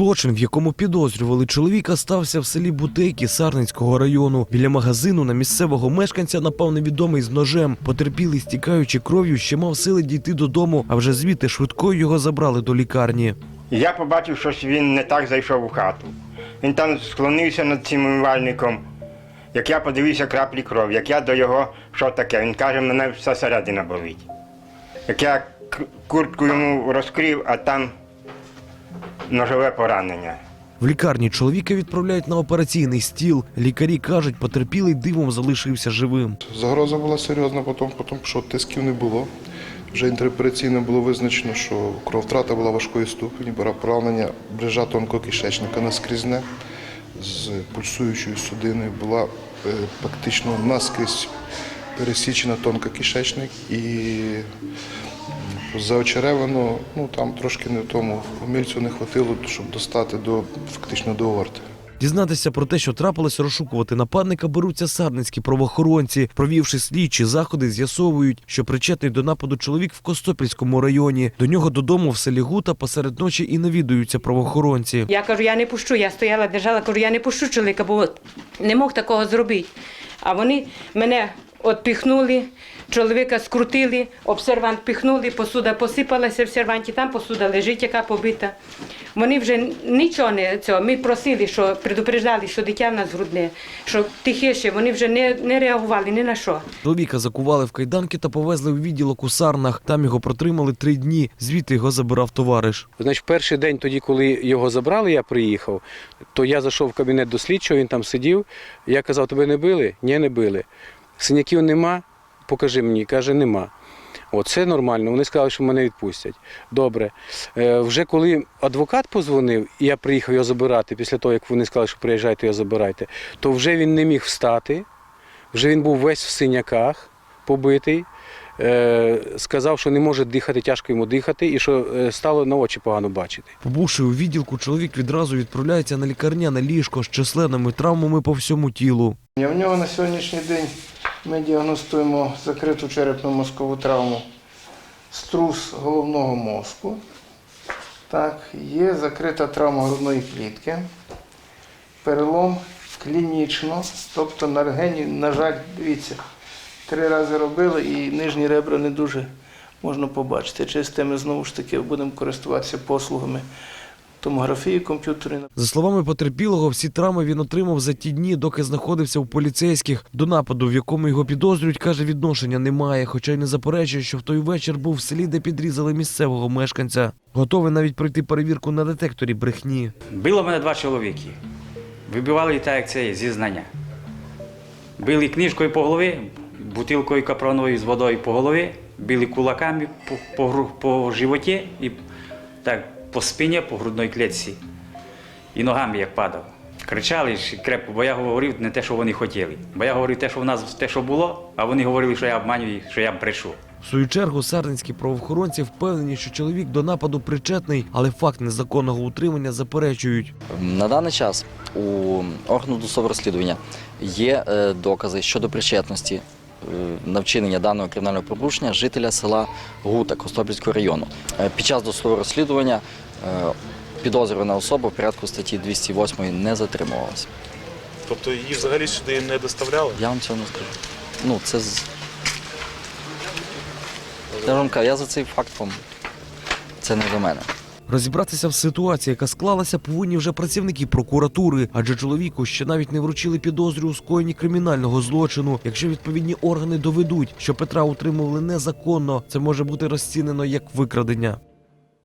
Злочин, в якому підозрювали чоловіка, стався в селі Бутейки Сарненського району. Біля магазину на місцевого мешканця напав невідомий з ножем. Потерпілий, стікаючи кров'ю, ще мав сили дійти додому, а вже звідти швидкою його забрали до лікарні. Я побачив, що він не так зайшов у хату. Він там склонився над цим умивальником. Як я подивився краплі кров, як я до його, що таке, він каже, мене вся середина болить. Як я куртку йому розкрив, а там ножове поранення. В лікарні чоловіка відправляють на операційний стіл. Лікарі кажуть, потерпілий дивом залишився живим. Загроза була серйозна, потім, потім що тисків не було. Вже інтеропераційно було визначено, що кровотрата була важкої ступені, поранення брижа тонкого кишечника наскрізне з пульсуючою судиною, була е, практично наскрізь пересічена тонка кишечник і заочеревано, ну там трошки не в тому, умільцю не хватило, щоб достати до фактично до орти. Дізнатися про те, що трапилось, розшукувати нападника беруться сарненські правоохоронці. Провівши слідчі заходи, з'ясовують, що причетний до нападу чоловік в Костопільському районі. До нього додому в селі Гута посеред ночі і навідуються правоохоронці. Я кажу, я не пущу. Я стояла, держала, кажу, я не пущу чоловіка, бо не мог такого зробити. А вони мене відпіхнули, чоловіка скрутили, обсервант піхнули, посуда посипалася в серванті, там посуда лежить, яка побита. Вони вже нічого не цього. Ми просили, що предупреждали, що дитя в нас грудне, що тихіше, вони вже не, не реагували ні на що. Чоловіка закували в кайданки та повезли в відділок у Сарнах. Там його протримали три дні. Звідти його забирав товариш. Значить, перший день, тоді, коли його забрали, я приїхав, то я зайшов в кабінет до слідчого, він там сидів. Я казав, тебе не били? Ні, не били. Синяків нема, покажи мені. Каже, нема. От, це нормально. Вони сказали, що мене відпустять. Добре. Е, вже коли адвокат позвонив, і я приїхав його забирати, після того, як вони сказали, що приїжджайте його забирайте, то вже він не міг встати, вже він був весь в синяках, побитий. Е, сказав, що не може дихати, тяжко йому дихати, і що е, стало на очі погано бачити. Побувши у відділку, чоловік відразу відправляється на лікарняне ліжко з численними травмами по всьому тілу. В нього на сьогоднішній день ми діагностуємо закриту черепно-мозкову травму, струс головного мозку. Так, є закрита травма грудної клітки, перелом клінічно, тобто на рентгені, на жаль, дивіться, три рази робили і нижні ребра не дуже можна побачити. Через те ми знову ж таки будемо користуватися послугами томографії комп'ютерної. За словами потерпілого, всі травми він отримав за ті дні, доки знаходився у поліцейських. До нападу, в якому його підозрюють, каже, відношення немає, хоча й не заперечує, що в той вечір був в селі, де підрізали місцевого мешканця. Готовий навіть пройти перевірку на детекторі брехні. Било мене два чоловіки. Вибивали так, як це є, зізнання. Били книжкою по голові, бутилкою капроновою з водою по голові, били кулаками по, по, по животі і так, по спині, по грудній клітці. І ногами як падав. Кричали ж крепко, бо я говорив не те, що вони хотіли. Бо я говорив те, що в нас те, що було, а вони говорили, що я обманюю, що я брешу. В свою чергу сарненські правоохоронці впевнені, що чоловік до нападу причетний, але факт незаконного утримання заперечують. На даний час у органу досудового розслідування є е, докази щодо причетності на вчинення даного кримінального порушення жителя села Гута Костопільського району. Е, Під час досудового розслідування е, підозрювана особа в порядку статті 208 не затримувалася. Тобто її взагалі сюди не доставляли? Я вам цього не скажу. Ну, це з. Я вам кажу, я за цей факт вам. Це не до мене. Розібратися в ситуації, яка склалася, повинні вже працівники прокуратури, адже чоловіку ще навіть не вручили підозрю у скоєнні кримінального злочину. Якщо відповідні органи доведуть, що Петра утримували незаконно, це може бути розцінено як викрадення.